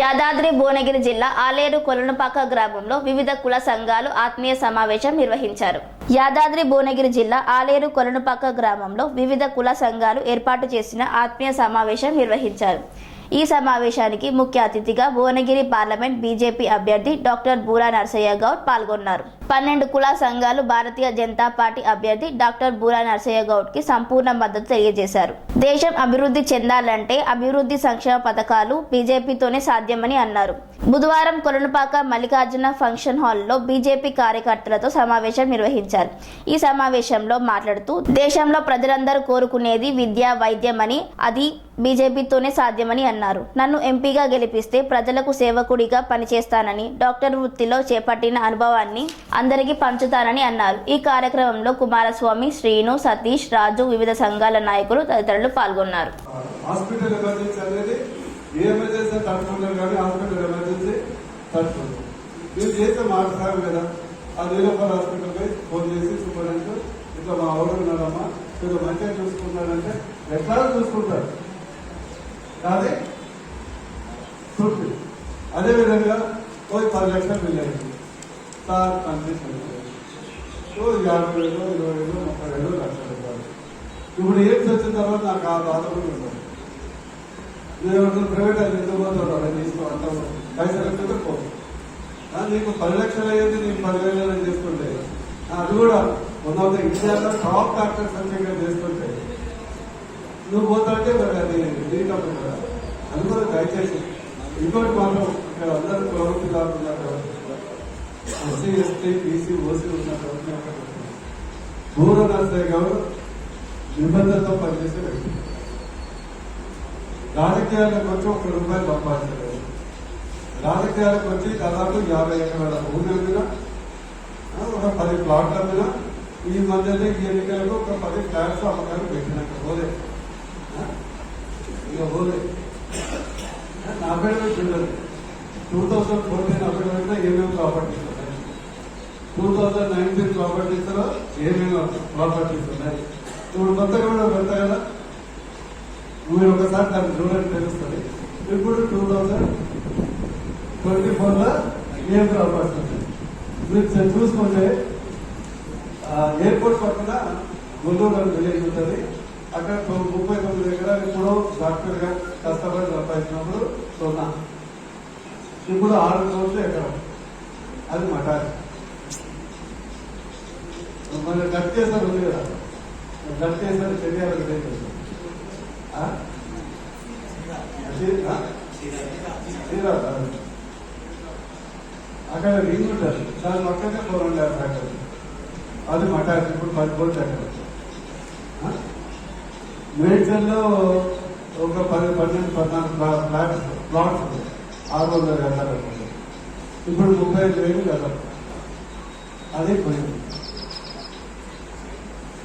యాదాద్రి భువనగిరి జిల్లా ఆలేరు కొలనుపాక గ్రామంలో వివిధ కుల సంఘాలు ఆత్మీయ సమావేశం నిర్వహించారు. యాదాద్రి భువనగిరి జిల్లా ఆలేరు కొలనుపాక గ్రామంలో వివిధ కుల సంఘాలు ఏర్పాటు చేసిన ఆత్మీయ సమావేశం నిర్వహించారు. ఈ సమావేశానికి ముఖ్య అతిథిగా భువనగిరి పార్లమెంట్ బీజేపీ అభ్యర్థి డాక్టర్ బూరా నర్సయ్య గౌడ్ పాల్గొన్నారు. పన్నెండు కుల సంఘాలు భారతీయ జనతా పార్టీ అభ్యర్థి డాక్టర్ బూరా నర్సయ్య గౌడ్కి సంపూర్ణ మద్దతు తెలియజేశారు. దేశం అభివృద్ధి చెందాలంటే అభివృద్ధి సంక్షేమ పథకాలు బీజేపీతోనే సాధ్యమని అన్నారు. బుధవారం కొలనుపాక మల్లికార్జున ఫంక్షన్ హాల్లో బీజేపీ కార్యకర్తలతో సమావేశం నిర్వహించారు. ఈ సమావేశంలో మాట్లాడుతూ దేశంలో ప్రజలందరూ కోరుకునేది విద్య వైద్యమని అది బీజేపీతోనే సాధ్యమని అన్నారు. నన్ను ఎంపీగా గెలిపిస్తే ప్రజలకు సేవకుడిగా పనిచేస్తానని డాక్టర్ వృత్తిలో చేపట్టిన అనుభవాన్ని అందరికీ పంచుతానని అన్నారు. ఈ కార్యక్రమంలో కుమారస్వామి శ్రీను సతీష్ రాజు వివిధ సంఘాల నాయకులు తదితరులు పాల్గొన్నారు. హాస్పిటల్ అనేది ఏ ఎమర్జెన్సీ తట్టుకుంటారు కానీ హాస్పిటల్ ఎమర్జెన్సీ తట్టుకుంటారు మీరు చేస్తే మాట్లాడారు కదా. ఆ నీలపల్లి హాస్పిటల్కి ఫోన్ చేసి సూపరింటెండెంట్ ఇట్లా మా ఊరు ఉన్నాడమ్మా మీరు మంచిగా చూసుకుంటారంటే ఎట్లా చూసుకుంటారు? కానీ తృప్తి. అదేవిధంగా పోయి పది లక్షలు వెళ్ళాయి అయింది. సార్ కన్సెషన్ ఓ యాభై వేలు ఇరవై వేలు ముప్పై వేలు లక్ష రూపాయలు. ఇప్పుడు ఏం వచ్చిన తర్వాత నాకు ఆ బాధ కూడా నేను ప్రైవేట్ అది ఎందుకు పోతాడు అలా తీసుకో అంత పైసలు ఎక్కడ పోదు నీకు పది లక్షలు అయ్యేది నీకు పదివేలు అని చేసుకుంటే అది కూడా వన్ ఆఫ్ ద ఇండియాలో టాప్ డాక్టర్స్ సంఖ్యగా చేసుకుంటే నువ్వు పోతాంటే మరి అది దీంట్లో కదా. అందుకని దయచేసి ఇంకోటి మాత్రం ఇక్కడ అందరూ ప్రవృత్తి కాకుండా ఎస్సీ ఎస్టీ బీసీ ఓసీ ఉన్న ప్రవృత్తి పూర్వ నర్సయ్య గారు నిబంధనతో పనిచేసే వ్యక్తి. రాజకీయాలకు వచ్చి ఒక రూపాయలు సంపాదించలేదు. రాజకీయాలకు వచ్చి దాదాపు యాభై ఎకరాల భూమి మీద ఒక పది ప్లాట్ల మీద ఈ మధ్యలో ఈ ఎన్నికలకు ఒక పది ఫ్లాట్స్ అమ్మకాలు పెట్టినాక పోలే. ఇక పోలే. నా పేరు పెట్టిండదు టూ థౌసండ్ ఫోర్టీన్ అప్పుడు పెట్టినా ఏమేమి ప్రాపర్టీస్ ఉన్నాయి? టూ థౌసండ్ నైన్టీన్ ప్రాపర్టీస్లో ఏమేమి ప్రాపర్టీస్ ఉన్నాయి? ఇప్పుడు కొత్తగా కూడా పెడతా కదా? మీరు ఒకసారి దాన్ని చూడండి తెలుస్తుంది. ఇప్పుడు టూ థౌసండ్ ట్వంటీ ఫోర్లో ఏం ప్రాపర్టీస్ మీరు చూసుకుంటే ఎయిర్పోర్ట్ పక్కన గుంటూరు విలేజ్ ఉంటుంది. అక్కడ ముప్పై తొమ్మిది ఎకరాలు ఇప్పుడు డాక్టర్గా కష్టపడి సంపాదించినప్పుడు సున్నా. ఇప్పుడు ఆరు కోట్లు ఎకరం. అది మటాలి మన కట్ చేసారు ఉంది కదా. కట్ చేసారు శరీరాలు లేదు ఆ? అది, ఆ? శ్రీరామ్, ఆ. అక్కడ రింగ్ ఉంటుంది దాని పక్కనే ఫోర్ అండ్ హాఫ్ ఫ్యాక్టరీ అది మటాక్ ఇప్పుడు పది కోట్లు ఎకరం ఆ? మేడ్చల్లో ఒక పది పన్నెండు పద్నాలుగు ప్లా- ప్లాట్స్ ఉన్నాయి. ఆరు వందల గంటలు ఇప్పుడు ముప్పై ఐదు వేలు గతం అదే పోయింది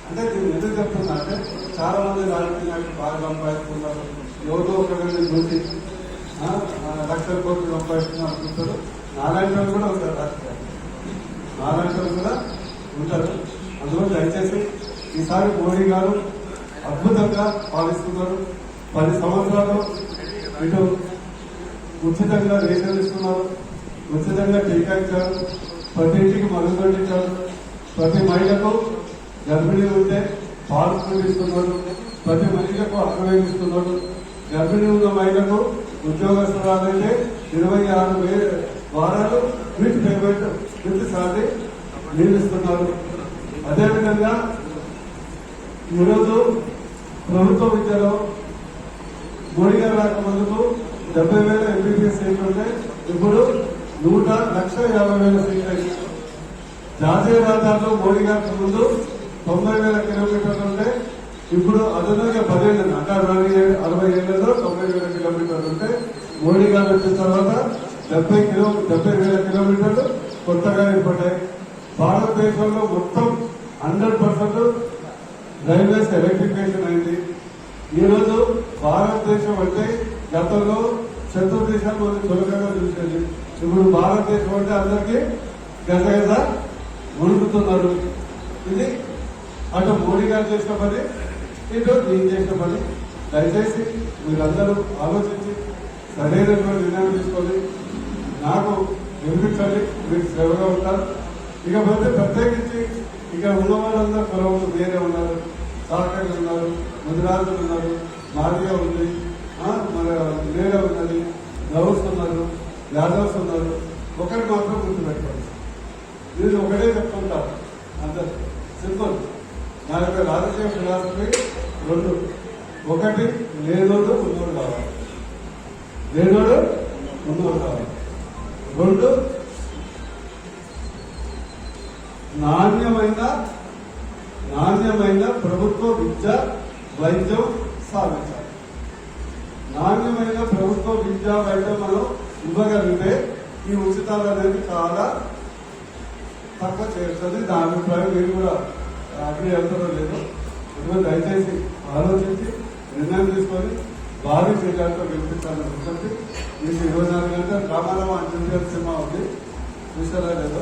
అంటే నేను ఎందుకు చెప్తున్నా అంటే చాలా మంది రాజకీయ నాయకులు బాగా సంపాదిస్తున్నారు. ఎవరితో ఒకరిని చూసి ఆ, లక్షల కోట్లు సంపాదిస్తున్నారు అనుకుంటారు. నారాయణ కూడా ఉంటారు రాజకీయాలు. నారాయణ కూడా ఉంటారు. అందులో దయచేసి ఈసారి మోడీ గారు అద్భుతంగా పాలిస్తున్నారు. పది సంవత్సరాలు ఇటు ఉచితంగా రేషన్ ఇస్తున్నారు. ఉచితంగా టీకా ఇచ్చారు. ప్రతి ఇంటికి మరుగుదొడ్డి ఇచ్చారు. ప్రతి మహిళకు గర్భిణీ ఉంటే పాలు ఇస్తున్నారు ప్రతి మహిళకు అరవై ఇస్తున్నారు గర్భిణీ ఉన్న మహిళకు ఉద్యోగస్తురాలైతే ఇరవై ఆరు వే- వారాలు విత్ పేమెంట్ విత్ శాలరీ నియమిస్తున్నారు అదేవిధంగా ఈరోజు ప్రభుత్వ విద్యలో మోడీ గారు రాకముందుకు డెబ్బై వేల ఎంబీబీఎస్ సీట్లు ఉంటే ఇప్పుడు నూట లక్ష యాభై వేల సీట్లు అయ్యాయి జాతీయ రాజాల్లో మోడీ గారికి ముందు తొంభై వేల కిలోమీటర్లు ఉంటే ఇప్పుడు అదనంగా పదిహేను అంటే అరవై అరవై ఏళ్ళలో తొంభై వేల కిలోమీటర్లు ఉంటే మోడీ గారు వచ్చిన తర్వాత డెబ్బై కిలో డెబ్బై వేల కిలోమీటర్లు కొత్తగా ఏర్పడ్డాయి. భారతదేశంలో మొత్తం హండ్రెడ్ పర్సెంట్ రైల్వేస్ ఎలక్ట్రిఫికేషన్ అయింది. ఈ రోజు భారతదేశం అంటే గతంలో శత్రు దేశాలు మనం చులకగా చూసేది. ఇప్పుడు భారతదేశం అంటే అందరికీ గజగజ వణుకుతున్నారు. ఇది అటు మోడీ గారు చేసిన పని ఇటు నేను చేసిన పని. దయచేసి మీరందరూ ఆలోచించి సరైనటువంటి నిర్ణయం తీసుకోండి. నాకు నిర్మించండి మీరు శ్రమగా ఉంటారు. ఇకపోతే ప్రత్యేకించి ఇక ఉన్న వాళ్ళందరూ కులవులు వేరే ఉన్నారు. సాకర్లు ఉన్నారు ముదిరాజులు ఉన్నారు మాదిగా ఉంది. మన వేరే ఉన్నది గౌస్ ఉన్నారు యాదవ్స్ ఉన్నారు. ఒకరికి మాత్రం గుర్తుపెట్టుకోండి. నేను ఒకటే చెప్తుంటాను అంత. సింపుల్. నా యొక్క రాజకీయ ఫిలాసఫీ రెండు. ఒకటి లేనోడు ఉన్నోడు కావాలి లేనోడు ఉన్నోడు కావాలి రెండు నాణ్యమైన నాణ్యమైన ప్రభుత్వ విద్య వైద్యం సాధించాలి. నాణ్యమైన ప్రభుత్వ విద్య వైద్యం మనం ఇవ్వగలిగితే ఈ ఉచితాలు అనేది చాలా తక్కువ చేస్తుంది దాని అభిప్రాయం మీరు కూడా అగ్రి వెళ్తారో లేదో ఇదిగో దయచేసి ఆలోచించి నిర్ణయం తీసుకొని భారీ చేయాలతో వినిపించాలని విజ్ఞప్తి మీకు ఇరవై నాలుగు గంటల రామారావు అని చెప్పే సినిమా ఉంది. చూసారా లేదో?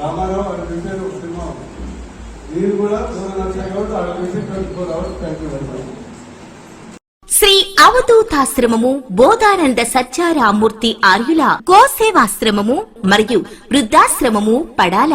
రామారావు అని చెప్పే ఒక సినిమా ఉంది. మీరు కూడా మూడు నచ్చాయి కాబట్టి అక్కడ నుంచి twenty four hours thank you very much Shri Avadhutashramamu Bodhananda Satyaramurthy ఆర్యుల గోసేవాశ్రమము మరియు వృద్ధాశ్రమము పడాల.